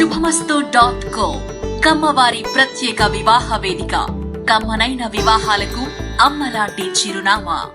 శుభమస్తు dot co కమ్మవారి ప్రత్యేక వివాహ వేదిక. కమ్మనైన వివాహాలకు అమ్మలాంటి చిరునామా.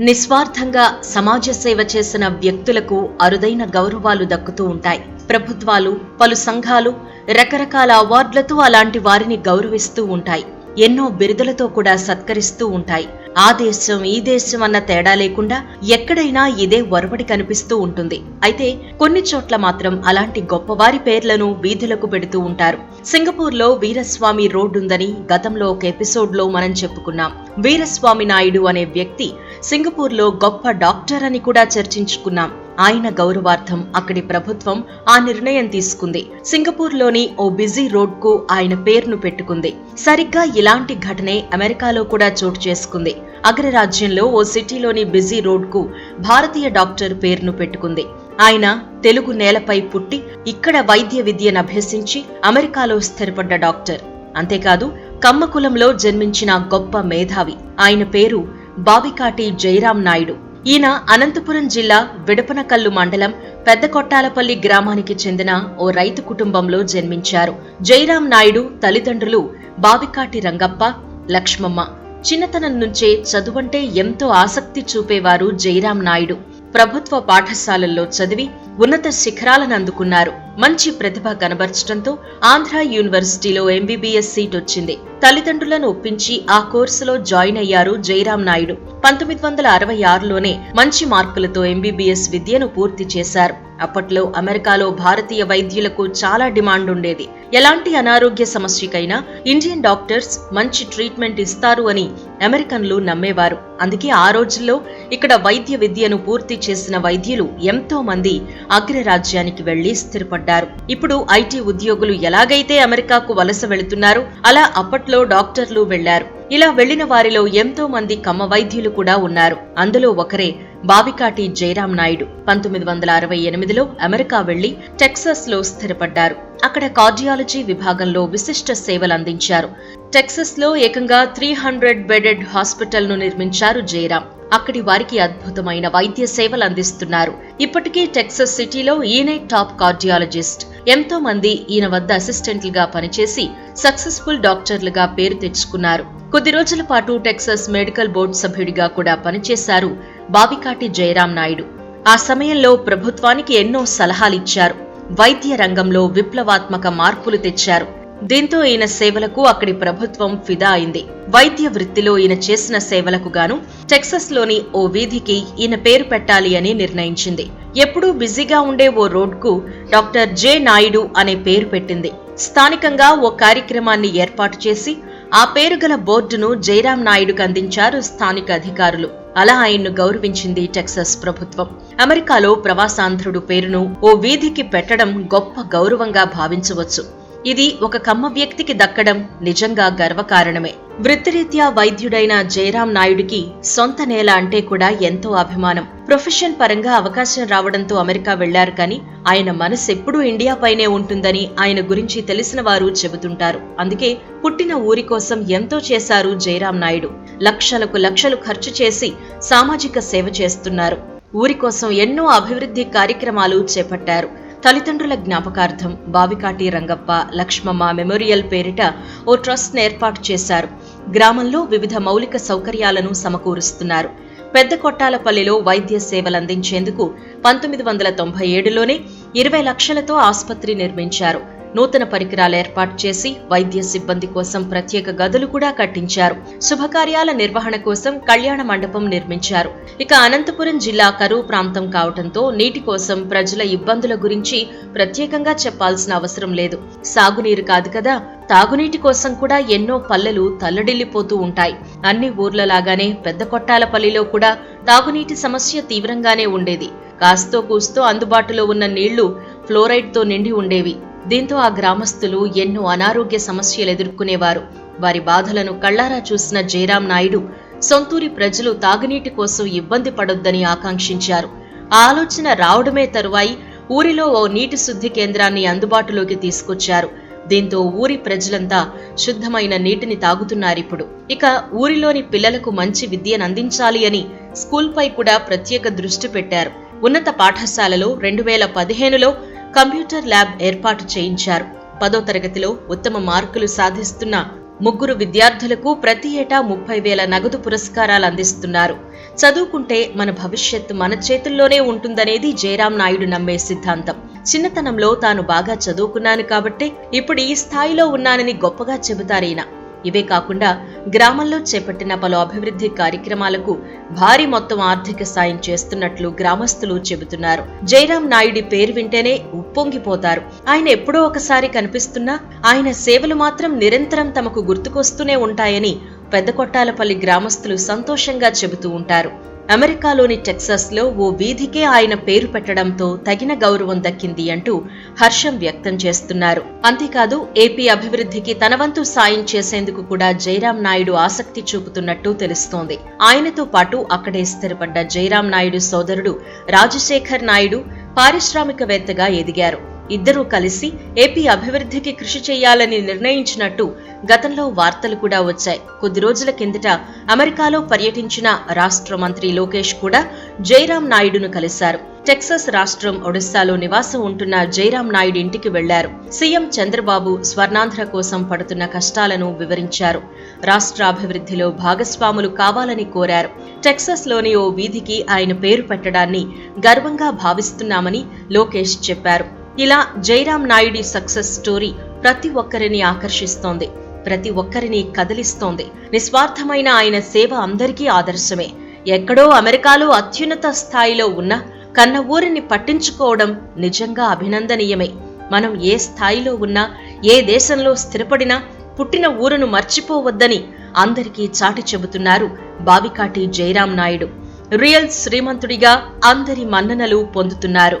నిస్వార్థంగా సమాజ సేవ చేసిన వ్యక్తులకు అరుదైన గౌరవాలు దక్కుతూ ఉంటాయి. ప్రభుత్వాలు పలు సంఘాలు రకరకాల అవార్డులతో అలాంటి వారిని గౌరవిస్తూ ఉంటాయి. ఎన్నో బిరుదులతో కూడా సత్కరిస్తూ ఉంటాయి. ఆ దేశం ఈ దేశం అన్న తేడా లేకుండా ఎక్కడైనా ఇదే ఒరవడి కనిపిస్తూ ఉంటుంది. అయితే కొన్ని చోట్ల మాత్రం అలాంటి గొప్పవారి పేర్లను వీధులకు పెడుతూ ఉంటారు. సింగపూర్లో వీరస్వామి రోడ్ ఉందని గతంలో ఒక ఎపిసోడ్లో మనం చెప్పుకున్నాం. వీరస్వామి నాయుడు అనే వ్యక్తి సింగపూర్లో గొప్ప డాక్టర్ అని కూడా చర్చించుకున్నాం. ఆయన గౌరవార్థం అక్కడి ప్రభుత్వం ఆ నిర్ణయం తీసుకుంది. సింగపూర్లోని ఓ బిజీ రోడ్కు ఆయన పేరును పెట్టుకుంది. సరిగ్గా ఇలాంటి ఘటనే అమెరికాలో కూడా చోటు చేసుకుంది. అగ్రరాజ్యంలో ఓ సిటీలోని బిజీ రోడ్కు భారతీయ డాక్టర్ పేరును పెట్టుకుంది. ఆయన తెలుగు నేలపై పుట్టి ఇక్కడ వైద్య విద్యను అభ్యసించి అమెరికాలో స్థిరపడ్డ డాక్టర్. అంతేకాదు కమ్మ కులంలో జన్మించిన గొప్ప మేధావి. ఆయన పేరు బావికాటి జయరాం నాయుడు. ఈయన అనంతపురం జిల్లా విడపనకల్లు మండలం పెద్ద కొట్టాలపల్లి గ్రామానికి చెందిన ఓ రైతు కుటుంబంలో జన్మించారు. జయరాం నాయుడు తల్లిదండ్రులు బావికాటి రంగప్ప లక్ష్మమ్మ. చిన్నతనం నుంచే చదువంటే ఎంతో ఆసక్తి చూపేవారు జయరాం నాయుడు. ప్రభుత్వ పాఠశాలల్లో చదివి ఉన్నత శిఖరాలను అందుకున్నారు. మంచి ప్రతిభ కనబర్చడంతో ఆంధ్ర యూనివర్సిటీలో ఎంబీబీఎస్ సీట్ వచ్చింది. తల్లిదండ్రులను ఒప్పించి ఆ కోర్సులో జాయిన్ అయ్యారు జయరాం నాయుడు. పంతొమ్మిది వందల అరవై ఆరులోనే మంచి మార్కులతో ఎంబీబీఎస్ విద్యను పూర్తి చేశారు. అప్పట్లో అమెరికాలో భారతీయ వైద్యులకు చాలా డిమాండ్ ఉండేది. ఎలాంటి అనారోగ్య సమస్యకైనా ఇండియన్ డాక్టర్స్ మంచి ట్రీట్మెంట్ ఇస్తారు అని అమెరికన్లు నమ్మేవారు. అందుకే ఆ రోజుల్లో ఇక్కడ వైద్య విద్యను పూర్తి చేసిన వైద్యులు ఎంతో మంది అగ్రరాజ్యానికి వెళ్ళి స్థిరపడ్డారు. ఇప్పుడు ఐటీ ఉద్యోగులు ఎలాగైతే అమెరికాకు వలస వెళుతున్నారో అలా అప్పట్లో డాక్టర్లు వెళ్ళారు ఇలా వెళ్ళిన వారిలో ఎంతో మంది కమ్మ వైద్యులు కూడా ఉన్నారు. అందులో ఒకరే బావికాటి జయరాం నాయుడు పంతొమ్మిది వందల అరవై ఎనిమిదిలో అమెరికా వెళ్ళి టెక్సస్లో స్థిరపడ్డారు. అక్కడ కార్డియాలజీ విభాగంలో విశిష్ట సేవలు అందించారు. టెక్సస్లో ఏకంగా త్రీ హండ్రెడ్ బెడెడ్ హాస్పిటల్ను నిర్మించారు జయరాం. అక్కడి వారికి అద్భుతమైన వైద్య సేవలు అందిస్తున్నారు. ఇప్పటికీ టెక్సస్ సిటీలో ఈయనే టాప్ కార్డియాలజిస్ట్. ఎంతో మంది ఈయన వద్ద అసిస్టెంట్లుగా పనిచేసి సక్సెస్ఫుల్ డాక్టర్లుగా పేరు తెచ్చుకున్నారు. కొద్ది రోజుల పాటు టెక్సస్ మెడికల్ బోర్డు సభ్యుడిగా కూడా పనిచేశారు బావికాటి జయరాం నాయుడు. ఆ సమయంలో ప్రభుత్వానికి ఎన్నో సలహాలిచ్చారు. వైద్య రంగంలో విప్లవాత్మక మార్పులు తెచ్చారు. దీంతో ఈయన సేవలకు అక్కడి ప్రభుత్వం ఫిదా అయింది. వైద్య వృత్తిలో ఈయన చేసిన సేవలకు గాను టెక్సస్లోని ఓ వీధికి ఈయన పేరు పెట్టాలి అని నిర్ణయించింది. ఎప్పుడూ బిజీగా ఉండే ఓ రోడ్కు డాక్టర్ జె నాయుడు అనే పేరు పెట్టింది. స్థానికంగా ఓ కార్యక్రమాన్ని ఏర్పాటు చేసి ఆ పేరు గల బోర్డును జయరాం నాయుడుకు అందించారు స్థానిక అధికారులు. అలా ఆయన్ను గౌరవించింది టెక్సస్ ప్రభుత్వం. అమెరికాలో ప్రవాసాంధ్రుడు పేరును ఓ వీధికి పెట్టడం గొప్ప గౌరవంగా భావించవచ్చు. ఇది ఒక కమ్మ వ్యక్తికి దక్కడం నిజంగా గర్వకారణమే. వృత్తిరీత్యా వైద్యుడైన జయరాం నాయుడికి సొంత నేల అంటే కూడా ఎంతో అభిమానం. ప్రొఫెషన్ పరంగా అవకాశం రావడంతో అమెరికా వెళ్ళారు కానీ ఆయన మనసు ఎప్పుడూ ఇండియాపైనే ఉంటుందని ఆయన గురించి తెలిసిన వారు చెబుతుంటారు. అందుకే పుట్టిన ఊరి కోసం ఎంతో చేశారు జయరాం నాయుడు. లక్షలకు లక్షలు ఖర్చు చేసి సామాజిక సేవ చేస్తున్నారు. ఊరి కోసం ఎన్నో అభివృద్ధి కార్యక్రమాలు చేపట్టారు. తల్లిదండ్రుల జ్ఞాపకార్థం బావికాటి రంగప్ప లక్ష్మమ్మ మెమోరియల్ పేరిట ఓ ట్రస్ట్ ఏర్పాటు చేశారు. గ్రామంలో వివిధ మౌలిక సౌకర్యాలను సమకూరుస్తున్నారు. పెద్ద కొట్టాలపల్లిలో వైద్య సేవలందించేందుకు పంతొమ్మిది వందల తొంభై ఏడులోనే ఇరవై లక్షలతో ఆసుపత్రి నిర్మించారు. నూతన పరికరాలు ఏర్పాటు చేసి వైద్య సిబ్బంది కోసం ప్రత్యేక గదులు కూడా కట్టించారు. శుభకార్యాల నిర్వహణ కోసం కళ్యాణ మండపం నిర్మించారు. ఇక అనంతపురం జిల్లా కరువు ప్రాంతం కావటంతో నీటి కోసం ప్రజల ఇబ్బందుల గురించి ప్రత్యేకంగా చెప్పాల్సిన అవసరం లేదు. సాగునీరు కాదు కదా తాగునీటి కోసం కూడా ఎన్నో పల్లెలు తల్లడిల్లిపోతూ ఉంటాయి. అన్ని ఊర్లలాగానే పెద్ద కొట్టాలపల్లిలో కూడా తాగునీటి సమస్య తీవ్రంగానే ఉండేది. కాస్తో కూస్తో అందుబాటులో ఉన్న నీళ్ళు ఫ్లోరైడ్తో నిండి ఉండేవి. దీంతో ఆ గ్రామస్తులు ఎన్నో అనారోగ్య సమస్యలు ఎదుర్కొనేవారు. వారి బాధలను కళ్ళారా చూసిన జయరాం నాయుడు సొంతూరి ప్రజలు తాగునీటి కోసం ఇబ్బంది పడొద్దని ఆకాంక్షించారు. ఆ ఆలోచన రావడమే తరువాయి ఊరిలో ఓ నీటి శుద్ధి కేంద్రాన్ని అందుబాటులోకి తీసుకొచ్చారు. దీంతో ఊరి ప్రజలంతా శుద్ధమైన నీటిని తాగుతున్నారిప్పుడు. ఇక ఊరిలోని పిల్లలకు మంచి విద్యను అందించాలి అని స్కూల్పై కూడా ప్రత్యేక దృష్టి పెట్టారు. ఉన్నత పాఠశాలలో రెండు వేల పదిహేనులో కంప్యూటర్ ల్యాబ్ ఏర్పాటు చేయించారు. పదో తరగతిలో ఉత్తమ మార్కులు సాధిస్తున్న ముగ్గురు విద్యార్థులకు ప్రతి ఏటా ముప్పై వేల నగదు పురస్కారాలు అందిస్తున్నారు. చదువుకుంటే మన భవిష్యత్తు మన చేతుల్లోనే ఉంటుందనేది జయరాం నాయుడు నమ్మే సిద్ధాంతం. చిన్నతనంలో తాను బాగా చదువుకున్నాను కాబట్టే ఇప్పుడు ఈ స్థాయిలో ఉన్నానని గొప్పగా చెబుతారీన ఇవే కాకుండా గ్రామంలో చేపట్టిన పలు అభివృద్ధి కార్యక్రమాలకు భారీ మొత్తం ఆర్థిక సాయం చేస్తున్నట్లు గ్రామస్తులు చెబుతున్నారు. జయరాం నాయుడి పేరు వింటేనే ఉప్పొంగిపోతారు. ఆయన ఎప్పుడో ఒకసారి కనిపిస్తున్నా ఆయన సేవలు మాత్రం నిరంతరం తమకు గుర్తుకొస్తూనే ఉంటాయని పెద్ద కొట్టాలపల్లి గ్రామస్తులు సంతోషంగా చెబుతూ ఉంటారు. అమెరికాలోని టెక్సాస్లో ఓ వీధికే ఆయన పేరు పెట్టడంతో తగిన గౌరవం దక్కింది అంటూ హర్షం వ్యక్తం చేస్తున్నారు. అంతేకాదు ఏపీ అభివృద్ధికి తనవంతు సాయం చేసేందుకు కూడా జయరాం నాయుడు ఆసక్తి చూపుతున్నట్టు తెలుస్తోంది. ఆయనతో పాటు అక్కడే స్థిరపడ్డ జయరాం నాయుడు సోదరుడు రాజశేఖర్ నాయుడు పారిశ్రామికవేత్తగా ఎదిగారు. ఇద్దరూ కలిసి ఏపీ అభివృద్ధికి కృషి చేయాలని నిర్ణయించినట్టు గతంలో వార్తలు కూడా వచ్చాయి. కొద్ది రోజుల కిందట అమెరికాలో పర్యటించిన రాష్ట్ర మంత్రి లోకేష్ కూడా జయరాం నాయుడును కలిశారు. టెక్సస్ రాష్ట్రం ఒడిస్సాలో నివాసం ఉంటున్న జయరాం నాయుడు ఇంటికి వెళ్ళారు. సీఎం చంద్రబాబు స్వర్ణాంధ్ర కోసం పడుతున్న కష్టాలను వివరించారు. రాష్ట్ర అభివృద్ధిలో భాగస్వాములు కావాలని కోరారు. టెక్సస్లోని ఓ వీధికి ఆయన పేరు పెట్టడాన్ని గర్వంగా భావిస్తున్నామని లోకేష్ చెప్పారు. ఇలా జైరామ్ నాయుడి సక్సెస్ స్టోరీ ప్రతి ఒక్కరిని ఆకర్షిస్తోంది ప్రతి ఒక్కరిని కదిలిస్తోంది. నిస్వార్థమైన ఆయన సేవ అందరికీ ఆదర్శమే. ఎక్కడో అమెరికాలో అత్యున్నత స్థాయిలో ఉన్న కన్న ఊరిని పట్టించుకోవడం నిజంగా అభినందనీయమే. మనం ఏ స్థాయిలో ఉన్నా ఏ దేశంలో స్థిరపడినా పుట్టిన ఊరును మర్చిపోవద్దని అందరికీ చాటి చెబుతున్నారు బావికాటి జయరాం నాయుడు. రియల్ శ్రీమంతుడిగా అందరి మన్ననలు పొందుతున్నారు.